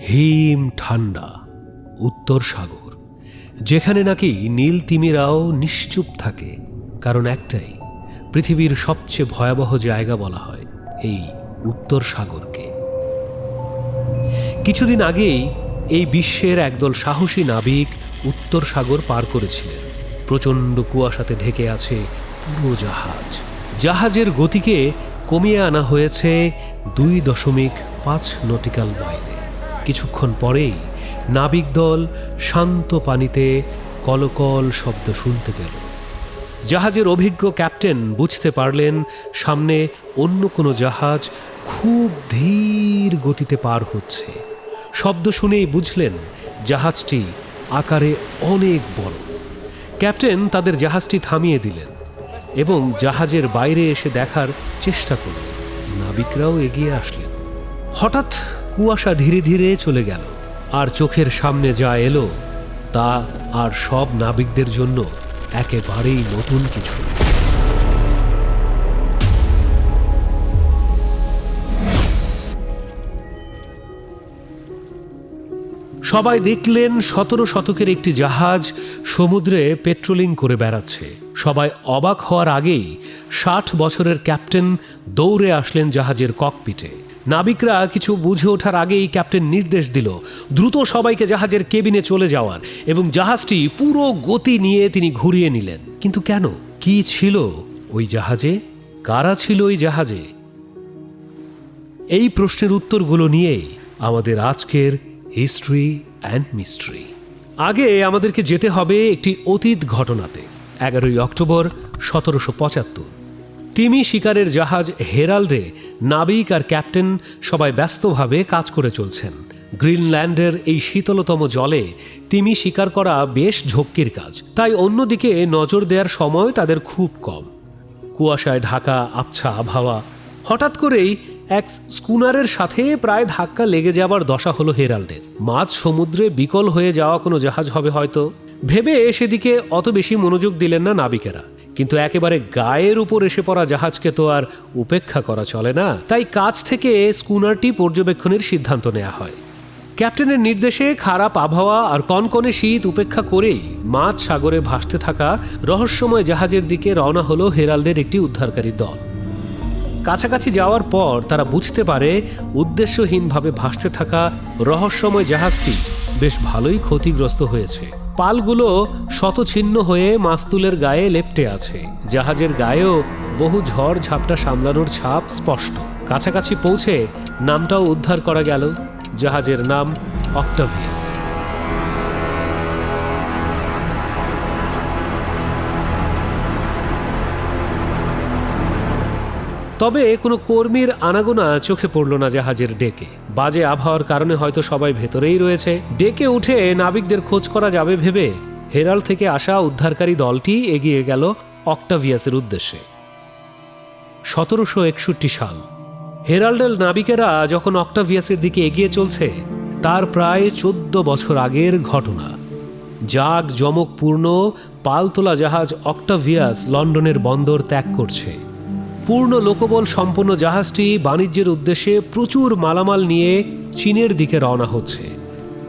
হিম ঠান্ডা, উত্তর সাগর, যেখানে নাকি নীল তিমিরাও নিশ্চুপ থাকে, কারণ একটাই, পৃথিবীর সবচেয়ে ভয়াবহ জায়গা বলা হয়, এই উত্তর সাগরকে। কিছুদিন আগেই এই বিশ্বের একদল সাহসী নাবিক উত্তর সাগর পার করেছিলেন। প্রচণ্ড কুয়াশাতে ঢেকে আছে পুরো জাহাজ। জাহাজের গতিকে কমিয়ে আনা হয়েছে দুই দশমিক পাঁচ নটিক্যাল মাইলে। কিছুক্ষণ পরেই নাবিক দল শান্ত পানিতে কলকল শব্দ শুনতে পেল। জাহাজের অভিজ্ঞ ক্যাপ্টেন বুঝতে পারলেন সামনে অন্য কোনো জাহাজ খুব ধীর গতিতে পার হচ্ছে। শব্দ শুনেই বুঝলেন জাহাজটি আকারে অনেক বড়। ক্যাপ্টেন তাদের জাহাজটি থামিয়ে দিলেন এবং জাহাজের বাইরে এসে দেখার চেষ্টা করলেন। নাবিকরাও এগিয়ে আসলেন। হঠাৎ কুয়াশা ধীরে ধীরে চলে গেল, আর চোখের সামনে যা এলো, তা আর সব নাবিকদের জন্য একেবারেই নতুন কিছু। সবাই দেখলেন সতেরো শতকের একটি জাহাজ সমুদ্রে পেট্রোলিং করে বেড়াচ্ছে। সবাই অবাক হওয়ার আগেই ষাট বছরের ক্যাপ্টেন দৌড়ে আসলেন জাহাজের ককপিটে। নাবিকরা কিছু বুঝে ওঠার আগেই ক্যাপ্টেন নির্দেশ দিল, দ্রুত সবাইকে জাহাজের কেবিনে চলে যাওয়ার এবং জাহাজটি পুরো গতি নিয়ে তিনি ঘুরিয়ে নিলেন। কিন্তু কেন? কি ছিল ওই জাহাজে? কারা ছিল ওই জাহাজে? এই প্রশ্নের উত্তরগুলো নিয়ে আমাদের আজকের হিস্ট্রি অ্যান্ড মিস্ট্রি। আগে আমাদেরকে যেতে হবে একটি অতীত ঘটনাতে, এগারোই অক্টোবর সতেরোশো পঁচাত্তর। তিমি শিকারের জাহাজ হেরাল্ডে নাবিক আর ক্যাপ্টেন সবাই ব্যস্তভাবে কাজ করে চলছেন। গ্রিনল্যান্ডের এই শীতলতম জলে তিমি শিকার করা বেশ ঝক্কির কাজ। তাই অন্যদিকে নজর দেওয়ার সময় তাদের খুব কম। কুয়াশায় ঢাকা, আবছা আবহাওয়া। হঠাৎ করেই এক স্কুনারের সাথে প্রায় ধাক্কা লেগে যাবার দশা হলো হেরাল্ডের। মাঝ সমুদ্রে বিকল হয়ে যাওয়া কোনো জাহাজ হবে হয়তো। ভেবে সেদিকে অত বেশি মনোযোগ দিলেন না নাবিকেরা। কিন্তু একেবারে গায়ের উপর এসে পড়া জাহাজকে তো আর উপেক্ষা করা চলে না। তাই কাছ থেকে স্কুনারটি পর্যবেক্ষণের সিদ্ধান্ত নেওয়া হয়। ক্যাপ্টেনের নির্দেশে খারাপ আবহাওয়া আর কনকনে শীত উপেক্ষা করেই মাঝ সাগরে ভাসতে থাকা রহস্যময় জাহাজের দিকে রওনা হলো হেরাল্ডের একটি উদ্ধারকারী দল। কাছাকাছি যাওয়ার পর তারা বুঝতে পারে উদ্দেশ্যহীনভাবে ভাসতে থাকা রহস্যময় জাহাজটি বেশ ভালোই ক্ষতিগ্রস্ত হয়েছে। পালগুলো শতছিন্ন হয়ে মাস্তুলের গায়ে লেপটে আছে। জাহাজের গায়েও বহু ঝড় ঝাপটা সামলানোর ছাপ স্পষ্ট। কাছাকাছি পৌঁছে নামটাও উদ্ধার করা গেল। জাহাজের নাম অক্টাভিয়াস। তবে কোনো কর্মীর আনাগোনা চোখে পড়ল না জাহাজের ডেকে। বাজে আবহাওয়ার কারণে হয়তো সবাই ভেতরেই রয়েছে। ডেকে উঠে নাবিকদের খোঁজ করা যাবে ভেবে হেরাল থেকে আসা উদ্ধারকারী দলটি এগিয়ে গেল অক্টাভিয়াসের উদ্দেশ্যে। সতেরোশো একষট্টি সাল। হেরাল্ডেল নাবিকেরা যখন অক্টাভিয়াসের দিকে এগিয়ে চলছে, তার প্রায় চোদ্দ বছর আগের ঘটনা। জাগ জমকপূর্ণ পালতোলা জাহাজ অক্টাভিয়াস লন্ডনের বন্দর ত্যাগ করছে। পূর্ণ লোকবল সম্পন্ন জাহাজটি বাণিজ্যের উদ্দেশ্যে প্রচুর মালামাল নিয়ে চীনের দিকে রওনা হচ্ছে।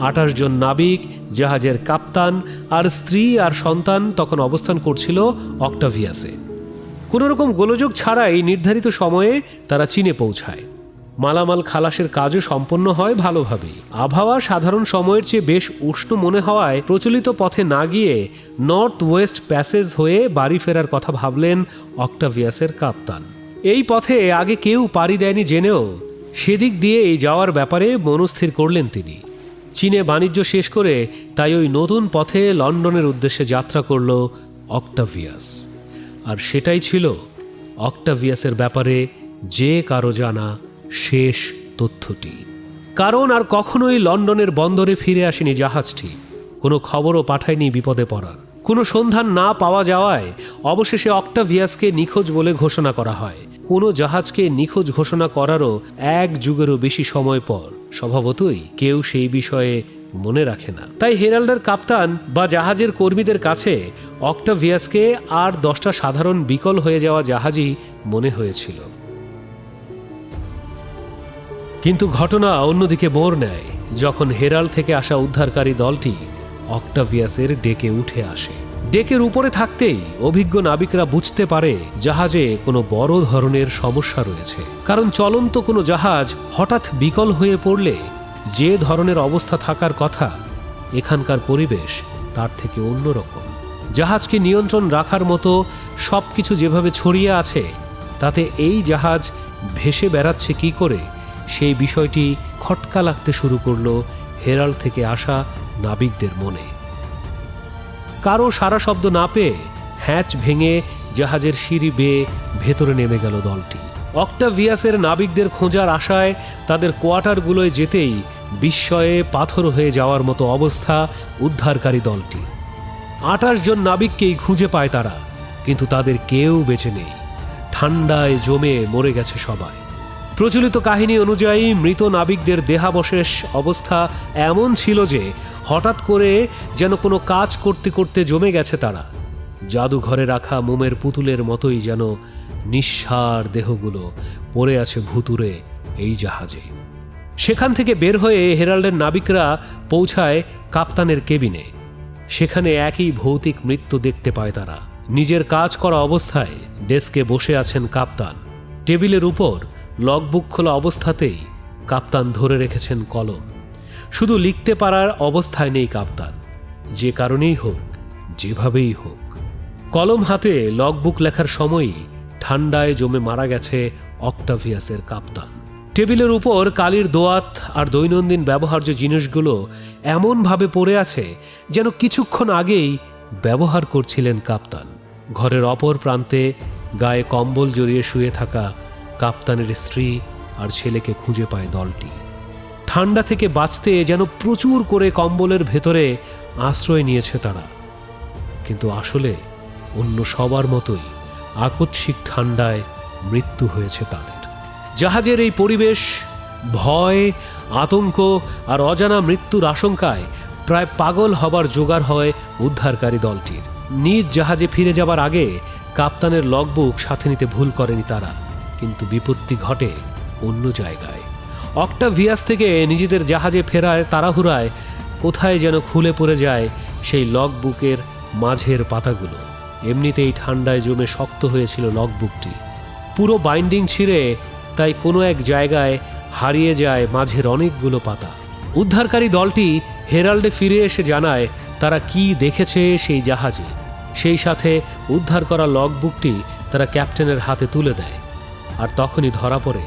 আঠাশ জন নাবিক, জাহাজের কাপ্তান আর স্ত্রী আর সন্তান তখন অবস্থান করছিল অক্টাভিয়াসে। কোনোরকম গোলযোগ ছাড়াই নির্ধারিত সময়ে তারা চীনে পৌঁছায়। মালামাল খালাসের কাজও সম্পন্ন হয় ভালোভাবেই আবহাওয়া সাধারণ সময়ের চেয়ে বেশ উষ্ণ মনে হওয়ায় প্রচলিত পথে না গিয়ে নর্থ ওয়েস্ট প্যাসেজ হয়ে বাড়ি ফেরার কথা ভাবলেন অক্টাভিয়াসের কাপ্তান। এই পথে আগে কেউ পাড়ি দেয়নি জেনেও সেদিক দিয়ে এই যাওয়ার ব্যাপারে মনস্থির করলেন তিনি। চীনে বাণিজ্য শেষ করে তাই ওই নতুন পথে লন্ডনের উদ্দেশ্যে যাত্রা করল অক্টাভিয়াস। আর সেটাই ছিল অক্টাভিয়াসের ব্যাপারে যে কারও জানা শেষ তথ্যটি। কারণ আর কখনোই লন্ডনের বন্দরে ফিরে আসেনি জাহাজটি। কোনো খবরও পাঠায়নি বিপদে পড়ার। কোনো সন্ধান না পাওয়া যাওয়ায় অবশেষে অক্টাভিয়াসকে নিখোঁজ বলে ঘোষণা করা হয়। কোনো জাহাজকে নিখোঁজ ঘোষণা করারও এক যুগেরও বেশি সময় পর। স্বভাবতই কেউ সেই বিষয়ে মনে রাখে না। তাই হেরাল্ডার কাপ্তান বা জাহাজের কর্মীদের কাছে অক্টাভিয়াসকে আর দশটা সাধারণ বিকল হয়ে যাওয়া জাহাজই মনে হয়েছিল। কিন্তু ঘটনা অন্যদিকে মোড় নেয়। যখন হেরাল থেকে আসা উদ্ধারকারী দলটি অক্টাভিয়াসের ডেকে উঠে আসে। ডেকের উপরে থাকতেই অভিজ্ঞ নাবিকরা বুঝতে পারে জাহাজে কোনো বড় ধরনের সমস্যা রয়েছে। কারণ চলন্ত কোনো জাহাজ হঠাৎ বিকল হয়ে পড়লে যে ধরনের অবস্থা থাকার কথা এখানকার পরিবেশ তার থেকে অন্যরকম। জাহাজকে নিয়ন্ত্রণ রাখার মতো সব কিছু যেভাবে ছড়িয়ে আছে, তাতে এই জাহাজ ভেসে বেড়াচ্ছে কি করে সেই বিষয়টি খটকা লাগতে শুরু করল হেরাল থেকে আসা নাবিকদের মনে। কারও সারা শব্দ না পেয়ে হ্যাচ ভেঙে জাহাজের সিঁড়ি বেয়ে ভেতরে নেমে গেল দলটি। অক্টাভিয়াসের নাবিকদের খোঁজার আশায় তাদের কোয়ার্টারগুলোয় যেতেই বিস্ময়ে পাথর হয়ে যাওয়ার মতো অবস্থা উদ্ধারকারী দলটি। আটাশ জন নাবিককেই খুঁজে পায় তারা, কিন্তু তাদের কেউ বেঁচে নেই। ঠান্ডায় জমে মরে গেছে সবাই। প্রচলিত কাহিনী অনুযায়ী, মৃত নাবিকদের দেহাবশেষ অবস্থা এমন ছিল যে, হঠাৎ করে যেন কোনো কাজ করতে করতে জমে গেছে তারা। জাদুঘরে রাখা মোমের পুতুলের মতোই যেন নিঃসার দেহগুলো পড়ে আছে ভুতুরে এই জাহাজে। সেখান থেকে বের হয়ে হেরাল্ডের নাবিকরা পৌঁছায় কাপ্তানের কেবিনে। সেখানে একই ভৌতিক মৃত্যু দেখতে পায় তারা। নিজের কাজ করা অবস্থায় ডেস্কে বসে আছেন কাপ্তান। টেবিলের উপর লগবুক খোলা অবস্থাতেই কাপ্তান ধরে রেখেছেন কলম। শুধু লিখতে পারার অবস্থায় নেই কাপ্তান। যে কারণেই হোক, যেভাবেই হোক। কলম হাতে লগবুক লেখার সময়ই ঠান্ডায় জমে মারা গেছে অক্টাভিয়াসের কাপ্তান। টেবিলের উপর কালির দোয়াত আর দৈনন্দিন ব্যবহার্য জিনিসগুলো এমনভাবে পড়ে আছে যেন কিছুক্ষণ আগেই ব্যবহার করছিলেন কাপ্তান। ঘরের অপর প্রান্তে গায়ে কম্বল জড়িয়ে শুয়ে থাকা কাপ্তানের স্ত্রী আর ছেলেকে খুঁজে পায় দলটি। ঠান্ডা থেকে বাঁচতে যেন প্রচুর করে কম্বলের ভেতরে আশ্রয় নিয়েছে তারা। কিন্তু আসলে অন্য সবার মতোই আকস্মিক ঠান্ডায় মৃত্যু হয়েছে তাদের। জাহাজের এই পরিবেশ, ভয়, আতঙ্ক আর অজানা মৃত্যুর আশঙ্কায় প্রায় পাগল হবার জোগাড় হয় উদ্ধারকারী দলটির। নিজ জাহাজে ফিরে যাবার আগে কাপ্তানের লগবুক সাথে নিতে ভুল করেনি তারা। কিন্তু বিপত্তি ঘটে অন্য জায়গায়। অক্টাভিয়াস থেকে নিজেদের জাহাজে ফেরায়, তাড়াহুড়ায়, কোথায় যেন খুলে পড়ে যায় সেই লগবুকের মাঝের পাতাগুলো। এমনিতেই ঠান্ডায় জমে শক্ত হয়েছিল লগবুকটি। পুরো বাইন্ডিং ছিঁড়ে তাই কোনো এক জায়গায় হারিয়ে যায় মাঝের অনেকগুলো পাতা। উদ্ধারকারী দলটি হেরাল্ডে ফিরে এসে জানায়, তারা কি দেখেছে সেই জাহাজে। সেই সাথে উদ্ধার করা লগবুকটি তারা ক্যাপ্টেনের হাতে তুলে দেয়। আর তখনই ধরা পড়ে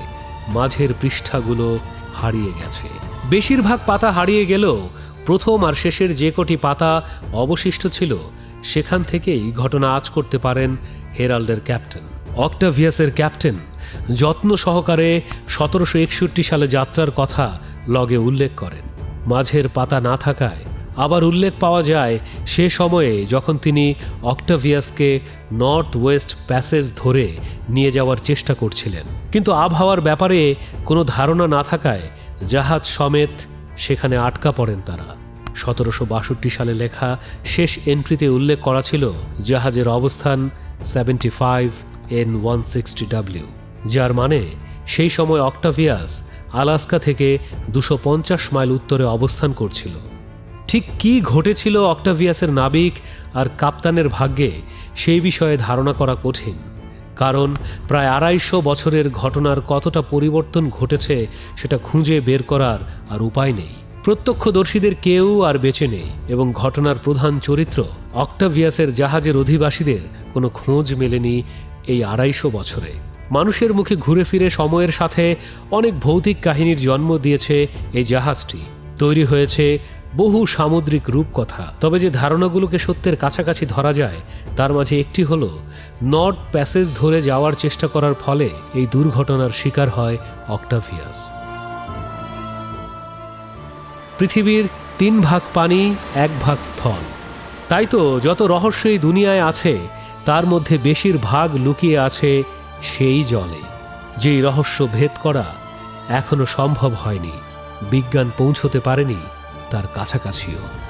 মাঝের পৃষ্ঠাগুলো হারিয়ে গেছে। বেশিরভাগ পাতা হারিয়ে গেলেও প্রথম আর শেষের যে কটি পাতা অবশিষ্ট ছিল, সেখান থেকেই ঘটনা আজ করতে পারেন হেরাল্ডের ক্যাপ্টেন। অক্টাভিয়াসের ক্যাপ্টেন যত্ন সহকারে সতেরোশো একষট্টি সালে যাত্রার কথা লগে উল্লেখ করেন। মাঝের পাতা না থাকায় আবার উল্লেখ পাওয়া যায়, সে সময়ে যখন তিনি অক্টাভিয়াসকে নর্থ ওয়েস্ট প্যাসেজ ধরে নিয়ে যাওয়ার চেষ্টা করছিলেন। কিন্তু আবহাওয়ার ব্যাপারে কোনো ধারণা না থাকায় জাহাজ সমেত সেখানে আটকা পড়েন তারা। সতেরোশো বাষট্টি সালে লেখা শেষ এন্ট্রিতে উল্লেখ করা ছিল জাহাজের অবস্থান seventy five N one sixty W যার মানে সেই সময় অক্টাভিয়াস আলাস্কা থেকে দুশো মাইল উত্তরে অবস্থান করছিল। ঠিক কি ঘটেছিল অক্টাভিয়াসের নাবিক আর কাপ্তানের ভাগ্যে সেই বিষয়ে ধারণা করা কঠিন। কারণ প্রায় আড়াইশো বছরের ঘটনার কতটা পরিবর্তন ঘটেছে সেটা খুঁজে বের করার আর উপায় নেই। প্রত্যক্ষদর্শীদের কেউ আর বেঁচে নেই এবং ঘটনার প্রধান চরিত্র অক্টাভিয়াসের জাহাজের অধিবাসীদের কোনো খোঁজ মেলেনি এই আড়াইশো বছরে। মানুষের মুখে ঘুরে ফিরে সময়ের সাথে অনেক ভৌতিক কাহিনীর জন্ম দিয়েছে এই জাহাজটি। তৈরি হয়েছে বহু সামুদ্রিক রূপকথা। তবে যে ধারণাগুলোকে সত্যের কাছাকাছি ধরা যায়, তার মাঝে একটি হল, নর্থ প্যাসেজ ধরে যাওয়ার চেষ্টা করার ফলে এই দুর্ঘটনার শিকার হয় অক্টাভিয়াস। পৃথিবীর তিন ভাগ পানি, এক ভাগ স্থল। তাই তো যত রহস্য এই দুনিয়ায় আছে, তার মধ্যে বেশিরভাগ লুকিয়ে আছে সেই জলে। যেই রহস্য ভেদ করা এখনও সম্ভব হয়নি, বিজ্ঞান পৌঁছতে পারেনি তার কাছাকাছিও।